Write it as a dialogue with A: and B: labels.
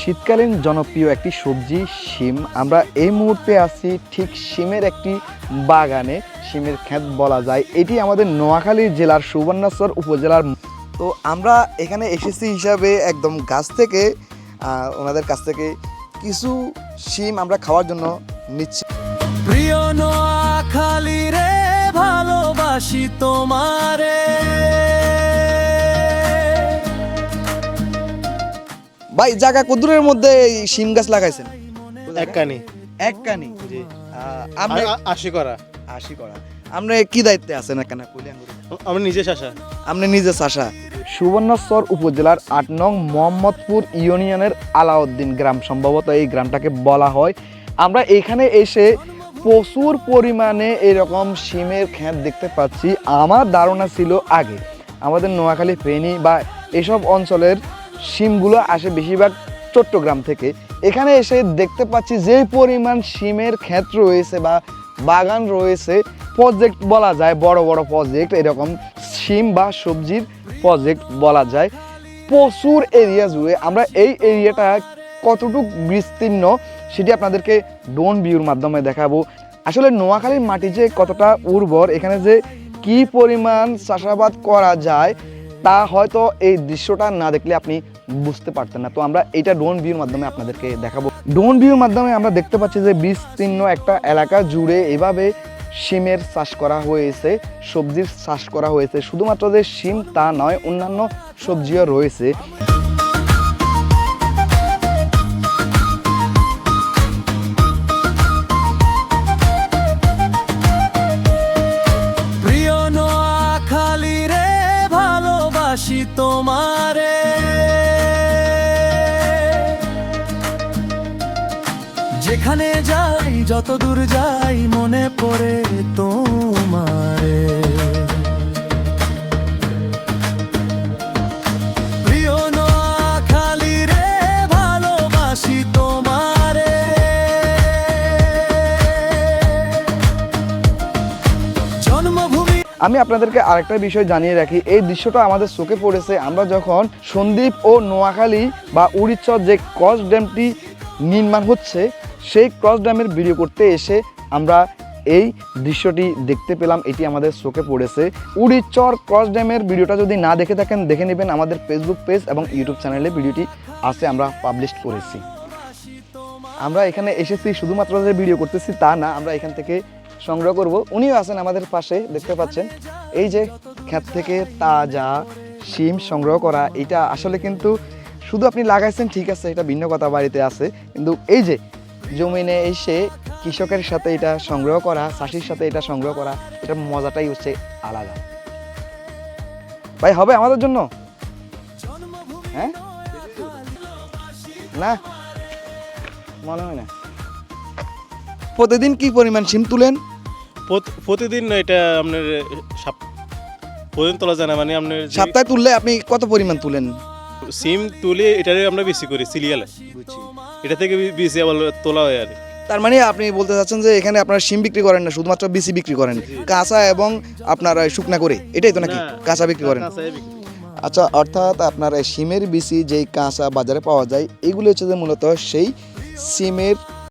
A: শীতকালীন জনপ্রিয় একটি সবজি, শিম। আমরা এই মুহূর্তে আছি ঠিক শিমের একটি বাগানে। শিমের ক্ষেত বলা যায়। এটি আমাদের নোয়াখালী জেলার সুবর্ণাচর উপজেলার তো আমরা এখানে এসেছি হিসাবে একদম গাছ থেকে ওনাদের কাছ থেকে কিছু শিম আমরা খাওয়ার জন্য নিচ্ছি।
B: প্রিয় নোয়াখালী রে, ভালোবাসি তোমারে।
A: ভাই জায়গা কদ্দুরের মধ্যে এই শিম গাছ লাগাইছেন।
C: এক কানি
A: এক কানি
C: জি।
A: আপনি
C: আ- আ- আশি করা।
A: আশি করা। আপনি কি দায়িত্বে আছেন এখানে কইলেন
C: আমি নিজে শাসা
A: আপনি নিজে চাষা। সুবর্ণচর উপজেলার আট নং মোহাম্মদপুর ইউনিয়নের আলাউদ্দিন গ্রাম। সম্ভবত এই গ্রামটাকে বলা হয়। আমরা এখানে এসে প্রচুর পরিমাণে এরকম শিমের ক্ষেত দেখতে পাচ্ছি। আমার ধারণা ছিল আগে। আমাদের নোয়াখালী ফেনী বা এসব অঞ্চলের শিমগুলো আসে বেশিরভাগ চট্টগ্রাম থেকে। এখানে এসে দেখতে পাচ্ছি যে পরিমাণ শিমের ক্ষেত রয়েছে বা বাগান রয়েছে। প্রজেক্ট বলা যায়, বড় বড় প্রজেক্ট এরকম শিম বা সবজির প্রজেক্ট বলা যায়। প্রচুর এরিয়া জুড়ে আমরা এই এরিয়াটা কতটুকু বিস্তীর্ণ সেটি আপনাদেরকে ডোন ভিউর মাধ্যমে দেখাবো। আসলে নোয়াখালীর মাটি যে কতটা উর্বর, এখানে যে কি পরিমাণ চাষাবাদ করা যায় তা হয়তো এই দৃশ্যটা না দেখলে আপনি বুঝতে পারতেন না। তো আমরা এটা ড্রোন ভিউর মাধ্যমে আপনাদেরকে দেখাবো। ড্রোন ভিউর মাধ্যমে আমরা দেখতে পাচ্ছি যে বিস্তীর্ণ একটা এলাকা জুড়ে এভাবে সিমের চাষ করা হয়েছে, সবজির চাষ করা হয়েছে। শুধুমাত্র যে সিম তা নয়, অন্যান্য সবজিও রয়েছে।
B: ভালোবাসি তোমারে। যেখানে যাই যত দূর যাই মনে পড়ে তোমারে।
A: আমি আপনাদেরকে আরেকটা বিষয় জানিয়ে রাখি। এই দৃশ্যটা আমাদের চোখে পড়েছে। আমরা যখন সন্দ্বীপ ও নোয়াখালী বা উড়িচ্ছর যে ক্রস ড্যামটি নির্মাণ হচ্ছে, সেই ক্রস ড্যামের ভিডিও করতে এসে আমরা এই দৃশ্যটি দেখতে পেলাম। এটি আমাদের চোখে পড়েছে। উড়িচ্চর ক্রস ড্যামের ভিডিওটা যদি না দেখে থাকেন, দেখে নেবেন আমাদের ফেসবুক পেজ এবং ইউটিউব চ্যানেলে ভিডিওটি আছে, আমরা পাবলিশ করেছি। আমরা এখানে এসেছি শুধুমাত্র যে ভিডিও করতেছি তা না, আমরা এখান থেকে সংগ্রহ করব। উনিও আছেন আমাদের পাশে, দেখতে পাচ্ছেন। এই যে ক্ষেত থেকে তাজা শিম সংগ্রহ করা, এটা আসলে কিন্তু শুধু আপনি লাগাইছেন ঠিক আছে, এটা ভিন্ন কথা বাড়িতে আছে। কিন্তু এই যে জমিনে এসে কৃষকের সাথে এটা সংগ্রহ করা, চাষির সাথে এটা সংগ্রহ করা এটার মজাটাই হচ্ছে আলাদা। ভাই, হবে আমাদের জন্য? হ্যাঁ? না, মনে হয় না। প্রতিদিন কি পরিমাণ সিম তুলেন?
C: প্রতিদিন এটা আপনার প্রতিদিন তোলা যায় না মানে আপনার
A: সপ্তাহে তুললে আপনি কত পরিমাণ তুলেন?
C: সিম তুলে এটারে আমরা বেশি করি সিরিয়ালে এটা থেকে বেশি আবার তোলা হয় আর।
A: তার মানে আপনি বলতে চাচ্ছেন যে এখানে আপনারা সিম বিক্রি করেন না শুধুমাত্র বিসি বিক্রি করেন। কাঁচা এবং আপনার শুকনা করে এটাই তো নাকি? কাঁচা বিক্রি করেন। আচ্ছা অর্থাৎ আপনার এই সিমের বিসি যেই কাঁচা বাজারে পাওয়া যায় এগুলো হচ্ছে যে মূলত সেই সিমের